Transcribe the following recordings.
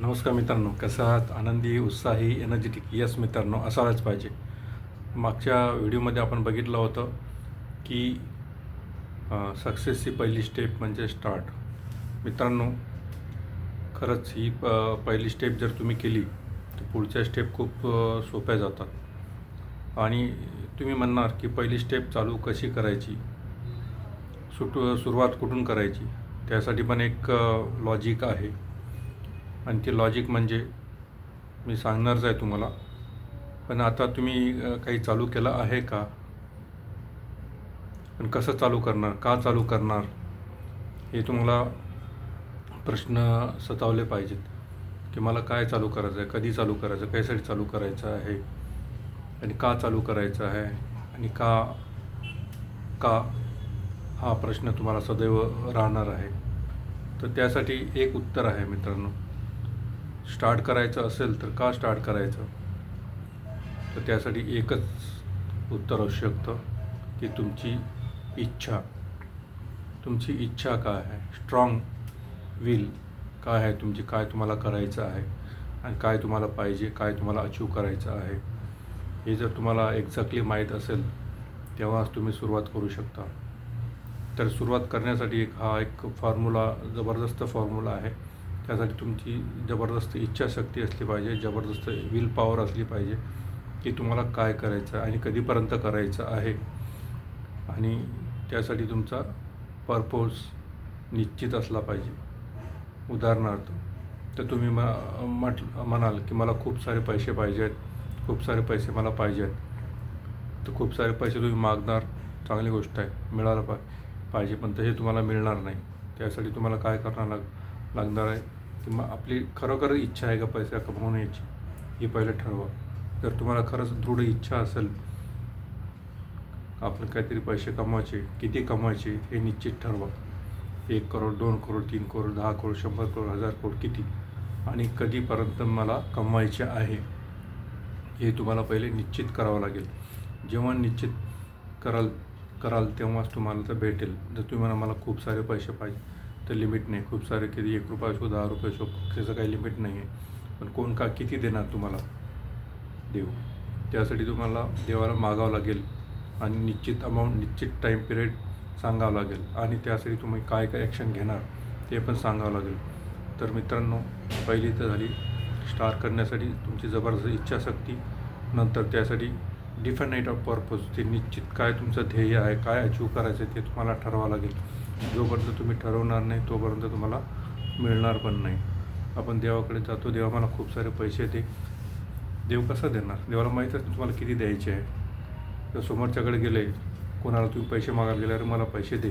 नमस्कार मित्रांनो कसं आहात? आनंदी उत्साही एनर्जेटिक यस मित्रांनो असायलाच पाहिजे. मागच्या व्हिडिओमध्ये आपण बघितलं होतं की सक्सेसची पहिली स्टेप म्हणजे स्टार्ट मित्रांनो खरंच ही प पहिली स्टेप जर तुम्ही केली तर पुढच्या स्टेप खूप सोप्या जातात. आणि तुम्ही म्हणणार की पहिली स्टेप चालू कशी करायची? सुट सुरुवात कुठून करायची? त्यासाठी पण एक लॉजिक आहे. आणि ते लॉजिक म्हणजे मी सांगणारच आहे तुम्हाला. पण आता तुम्ही काही चालू केलं आहे का? पण कसं चालू करणार? का चालू करणार? हे तुम्हाला प्रश्न सतावले पाहिजेत. की मला काय चालू करायचं आहे कधी चालू करायचं कशासाठी चालू करायचं आहे? आणि का चालू करायचं आहे? आणि का का हा प्रश्न तुम्हाला सदैव राहणार आहे? तर त्यासाठी एक उत्तर आहे मित्रांनो. स्टार्ट करायचं असेल तर का स्टार्ट करायचं? तर त्यासाठी एकच उत्तर असू शकतं की तुमची इच्छा. तुमची इच्छा काय आहे? स्ट्रॉंग विल काय आहे तुमची? काय तुम्हाला करायचं आहे? आणि काय तुम्हाला पाहिजे? काय तुम्हाला अचीव करायचं आहे? हे जर तुम्हाला एक्झॅक्टली माहीत असेल तेव्हाच तुम्ही सुरुवात करू शकता. तर सुरुवात करण्यासाठी एक हा एक फॉर्म्युला जबरदस्त फॉर्म्युला आहे. त्यासाठी तुमची जबरदस्त इच्छाशक्ती असली पाहिजे जबरदस्त विल पॉवर असली पाहिजे की तुम्हाला काय करायचं आहे आणि कधीपर्यंत करायचं आहे. आणि त्यासाठी तुमचा पर्पोज निश्चित असला पाहिजे. उदाहरणार्थ तर तुम्ही म म्हट म्हणाल की मला खूप सारे पैसे पाहिजे आहेत खूप सारे पैसे मला पाहिजे आहेत. तर खूप सारे पैसे तुम्ही मागणार चांगली गोष्ट आहे मिळालं पा पाहिजे पण तसे तुम्हाला मिळणार नाही. त्यासाठी तुम्हाला काय करणार लाग लागणार आहे? की मग आपली खरोखर इच्छा आहे का पैसे कमवण्याची? हे पहिलं ठरवा. जर तुम्हाला खरंच दृढ इच्छा असेल आपण काहीतरी पैसे कमवायचे किती कमवायचे हे निश्चित ठरवा. एक करोड दोन करोड तीन करोड दहा करोड शंभर करोड हजार करोड किती? आणि कधीपर्यंत मला कमवायचे आहे हे तुम्हाला पहिले निश्चित करावं लागेल. जेव्हा निश्चित कराल कराल तेव्हाच तुम्हाला तर भेटेल. जर तुम्ही मला खूप सारे पैसे पाहिजे तर लिमिट नाही. खूप सारे किती एक रुपया असो दहा रुपये असो त्याचं काही लिमिट नाही आहे पण कोण का किती देणार तुम्हाला? देव त्यासाठी तुम्हाला देवाला मागावं लागेल आणि निश्चित अमाऊंट निश्चित टाईम पिरियड सांगावं लागेल. आणि त्यासाठी तुम्ही काय काय ॲक्शन घेणार ते पण सांगावं लागेल. तर मित्रांनो पहिली तर झाली स्टार करण्यासाठी तुमची जबरदस्त इच्छाशक्ती. नंतर त्यासाठी डिफाईन ऑफ पर्पज ते निश्चित काय तुमचं ध्येय आहे काय अचीव करायचं ते तुम्हाला ठरवावं लागेल. जोपर्यंत तुम्ही ठरवणार नाही तोपर्यंत तुम्हाला मिळणार पण नाही. आपण देवाकडे जातो देवा मला खूप सारे पैसे दे देव कसा देणार? देवाला माहीत आहे तुम्हाला किती द्यायचे आहे. तर समोरच्याकडे गेले कोणाला तुम्ही पैसे मागायला गेले अरे मला पैसे दे.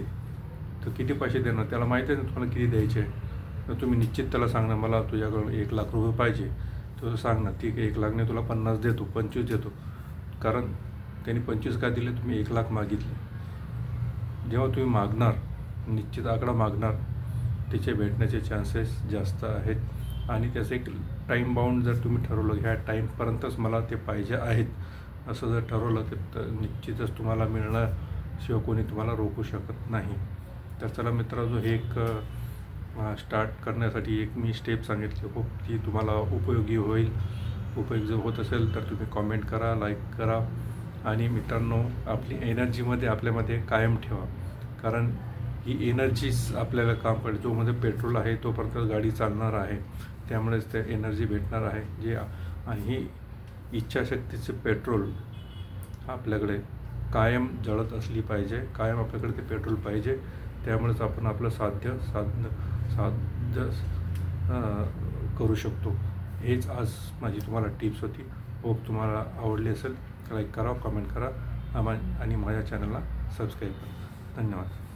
तर किती पैसे देणार? त्याला माहीत आहे ना तुम्हाला किती द्यायचे आहे. तर तुम्ही निश्चित त्याला सांगणार मला तुझ्याकडून एक लाख रुपये पाहिजे. तर सांग ना ठीक आहे एक लाखने तुला पन्नास देतो पंचवीस देतो. कारण त्यांनी पंचवीस का दिले? तुम्ही एक लाख मागितले. जेव्हा तुम्ही मागणार निश्चित आकडा मागणार तिचे भेटण्याचे चान्सेस जास्त आहेत. आणि त्याचं एक टाईम बाउंड जर तुम्ही ठरवलं ह्या टाईमपर्यंतच मला ते पाहिजे आहेत. असं जर ठरवलं तर तर निश्चितच तुम्हाला मिळणार शिवाय कोणी तुम्हाला रोखू शकत नाही. तर चला मित्रांनो हे एक स्टार्ट करण्यासाठी एक मी स्टेप सांगितली. हो ती तुम्हाला उपयोगी होईल. उपयोग जर होत असेल तर तुम्ही कॉमेंट करा लाईक करा. आणि मित्रांनो आपली एनर्जीमध्ये आपल्यामध्ये कायम ठेवा. कारण ही एनर्जीच आपल्याला काम पडेल जोमध्ये पेट्रोल आहे तोपर्यंत गाडी चालणार आहे. त्यामुळेच ते एनर्जी भेटणार आहे. जे आणि ही इच्छाशक्तीचे पेट्रोल आपल्याकडे कायम जळत असली पाहिजे. कायम आपल्याकडे ते पेट्रोल पाहिजे. त्यामुळेच आपण आपलं साध्य साध्य साध्य करू शकतो. हेच आज माझी तुम्हाला टिप्स होती. होप तुम्हाला आवडली असेल. लाईक करा कमेंट करा. आणि माझ्या चॅनलला सबस्क्राईब करा. धन्यवाद.